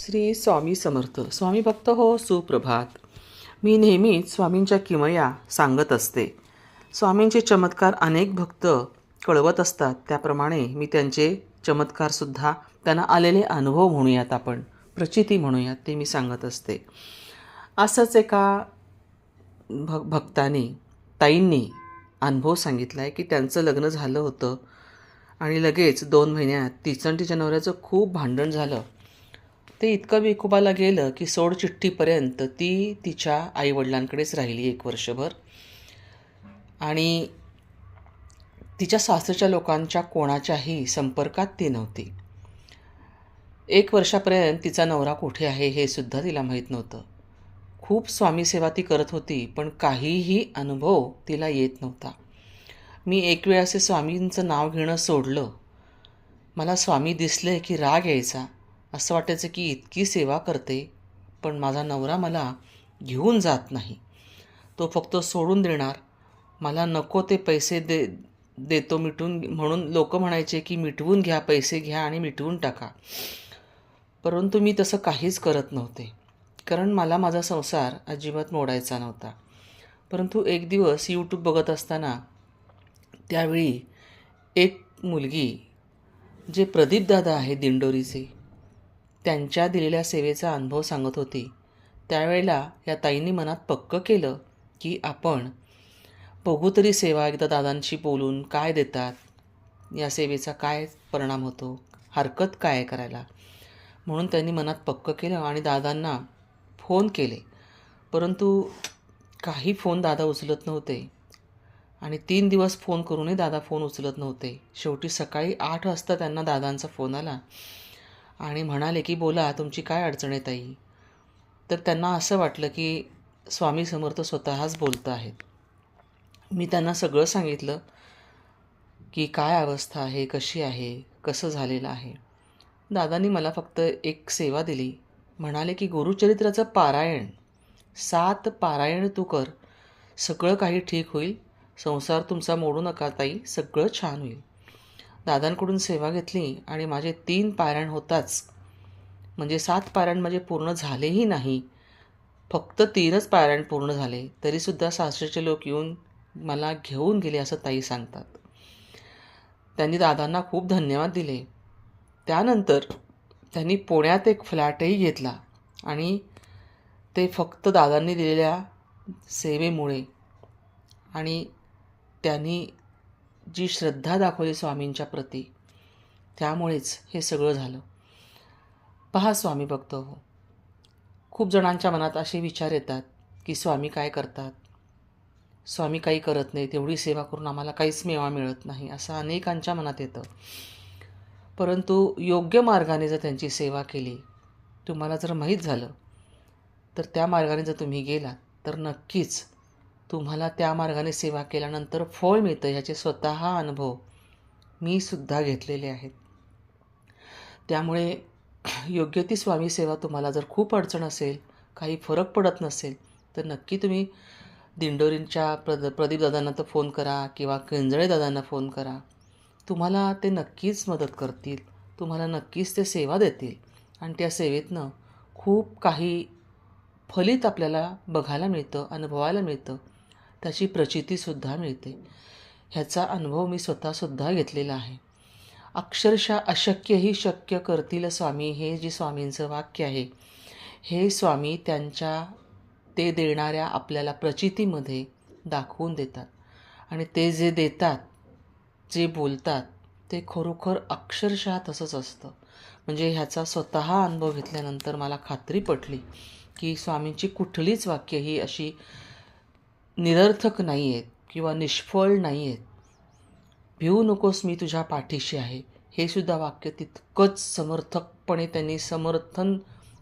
श्री स्वामी समर्थ. स्वामी भक्त हो सुप्रभात. मी नेहमीच स्वामींच्या किमया सांगत असते. स्वामींचे चमत्कार अनेक भक्त कळवत असतात. त्याप्रमाणे मी त्यांचे चमत्कारसुद्धा त्यांना आलेले अनुभव म्हणूयात आपण. प्रचिती म्हणूयात ते मी सांगत असते. असंच एका भ भक्ताने ताईंनी अनुभव सांगितला आहे की त्यांचं लग्न झालं होतं आणि लगेच दोन महिन्यात तिचं तिच्या नवऱ्याचं खूप भांडण झालं. ते इतकं विकोबाला गेलं की सोड चिठ्ठीपर्यंत ती तिच्या आईवडिलांकडेच राहिली एक वर्षभर. आणि तिच्या सासरच्या लोकांच्या कोणाच्याही संपर्कात ती नव्हती. एक वर्षापर्यंत तिचा नवरा कुठे आहे हे सुद्धा तिला माहीत नव्हतं. खूप स्वामीसेवा ती करत होती पण काहीही अनुभव तिला येत नव्हता. मी एक वेळ असे स्वामींचं नाव घेणं सोडलं. मला स्वामी दिसले की राग यायचा. असं वाटायचं की इतकी सेवा करते पण माझा नवरा मला घेऊन जात नाही. तो फक्त सोडून देणार. मला नको ते पैसे दे देतो मिटवून म्हणून लोक म्हणायचे की मिटवून घ्या पैसे घ्या आणि मिटवून टाका. परंतु मी तसं काहीच करत नव्हते. कारण मला माझा संसार अजिबात मोडायचा नव्हता. परंतु एक दिवस यूट्यूब बघत असताना त्यावेळी एक मुलगी जे प्रदीपदादा आहे दिंडोरीचे त्यांच्या दिलेल्या सेवेचा अनुभव सांगत होती. त्यावेळेला या ताईंनी मनात पक्क केलं की आपण बघू तरी सेवा एकदा दादांशी बोलून काय देतात. या सेवेचा काय परिणाम होतो? हरकत काय करायला? म्हणून त्यांनी मनात पक्क केलं आणि दादांना फोन केले. परंतु काही फोन दादा उचलत नव्हते. आणि तीन दिवस फोन करूनही दादा फोन उचलत नव्हते. शेवटी सकाळी आठ वाजता त्यांना दादांचा फोन आला. आणि म्हणाले की बोला तुमची काय अडचण आहे ताई? तर त्यांना असं वाटलं की स्वामी समर्थ स्वतःच बोलत आहेत. मी त्यांना सगळं सांगितलं की काय अवस्था आहे? कशी आहे? कसं झालेलं आहे? दादांनी मला फक्त एक सेवा दिली. म्हणाले की गुरुचरित्राचं पारायण. सात पारायण तू कर. सगळं काही ठीक होईल. संसार तुमचा मोडू नका ताई. सगळं छान होईल. दादांकडून सेवा घेतली आणि माझे तीन पारायण होताच. म्हणजे सात पारायण माझे पूर्ण झालेही नाही. फक्त तीनच पारायण पूर्ण झाले. तरीसुद्धा सासरेचे लोक येऊन मला घेऊन गेले असं ताई सांगतात. त्यांनी दादांना खूप धन्यवाद दिले. त्यानंतर त्यांनी पुण्यात एक फ्लॅटही घेतला आणि ते फक्त दादांनी दिलेल्या सेवेमुळे आणि त्यांनी जी श्रद्धा दाखवली स्वामींच्या प्रती त्यामुळेच हे सगळं झालं. पहा स्वामी भक्त हो खूप जणांच्या मनात असे विचार येतात की स्वामी काय करतात? स्वामी काही करत नाही तेवढी सेवा करून आम्हाला काहीच मेवा मिळत नाही असं अनेकांच्या मनात येतं. परंतु योग्य मार्गाने जर त्यांची सेवा केली तुम्हाला जर माहीत झालं तर त्या मार्गाने जर तुम्ही गेलात तर नक्कीच तुम्हाला त्या मार्गाने सेवा केल्यानंतर फळ मिळतं ह्याचे स्वतः अनुभव मी सुद्धा घेतलेले आहेत. त्यामुळे योग्य ती स्वामी सेवा तुम्हाला जर खूप अडचण असेल काही फरक पडत नसेल तर नक्की तुम्ही दिंडोरींच्या प्रद प्रदीपदादांना तर फोन करा किंवा किंजळे दादांना फोन करा. तुम्हाला ते नक्कीच मदत करतील. तुम्हाला नक्कीच ते सेवा देतील. आणि त्या सेवेतनं खूप काही फलित आपल्याला बघायला मिळतं अनुभवायला मिळतं. त्याची प्रचितीसुद्धा मिळते. ह्याचा अनुभव मी स्वतःसुद्धा घेतलेला आहे. अक्षरशः अशक्यही शक्य करतील स्वामी हे जे स्वामींचं वाक्य आहे. हे स्वामी त्यांच्या ते देणाऱ्या आपल्याला प्रचितीमध्ये दाखवून देतात. आणि ते जे देतात जे बोलतात ते खरोखर अक्षरशः तसंच असतं. म्हणजे ह्याचा स्वतः अनुभव घेतल्यानंतर मला खात्री पटली की स्वामींची कुठलीच वाक्य ही अशी निरर्थक नाही आहेत किंवा निष्फळ नाही आहेत भिवू नकोस मी तुझ्या पाठीशी आहे. हे सुद्धा वाक्य तितकंच समर्थकपणे त्यांनी समर्थन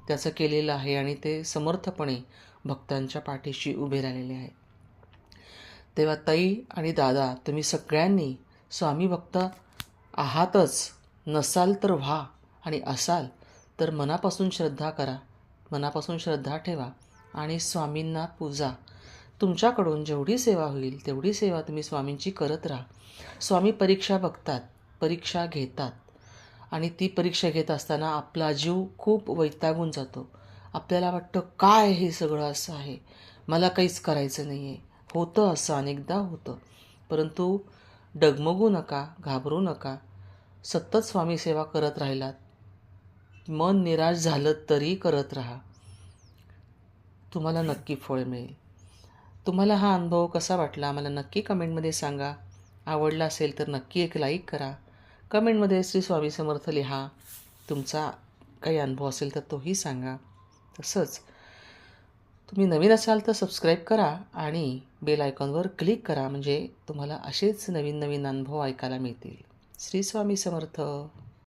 त्याचं केलेलं आहे आणि ते समर्थपणे भक्तांच्या पाठीशी उभे राहिलेले आहे तेव्हा ताई आणि दादा तुम्ही सगळ्यांनी स्वामी भक्त आहातच नसाल तर व्हा आणि असाल तर मनापासून श्रद्धा करा मनापासून श्रद्धा ठेवा आणि स्वामींना पूजा तुमच्याकडून जेवढी सेवा होईल तेवढी सेवा तुम्ही स्वामींची करत राहा. स्वामी परीक्षा बघतात परीक्षा घेतात. आणि ती परीक्षा घेत असताना आपला जीव खूप वैतागून जातो. आपल्याला वाटतं काय हे सगळं असं आहे? मला काहीच करायचं नाही आहे होतं असं अनेकदा होतं. परंतु डगमगू नका घाबरू नका. सतत स्वामी सेवा करत राहिलात. मन निराश झालं तरी करत राहा. तुम्हाला नक्की फळ मिळेल. तुम्हाला हा अनुभव कसा वाटला? मला नक्की कमेंटमध्ये सांगा. आवडला असेल तर नक्की एक लाईक करा. कमेंटमध्ये श्री स्वामी समर्थ लिहा. तुमचा काही अनुभव असेल तर तोही सांगा. तसंच तुम्ही नवीन असाल तर सबस्क्राईब करा आणि बेल आयकॉनवर क्लिक करा. म्हणजे तुम्हाला असेच नवीन नवीन अनुभव ऐकायला मिळतील. श्री स्वामी समर्थ.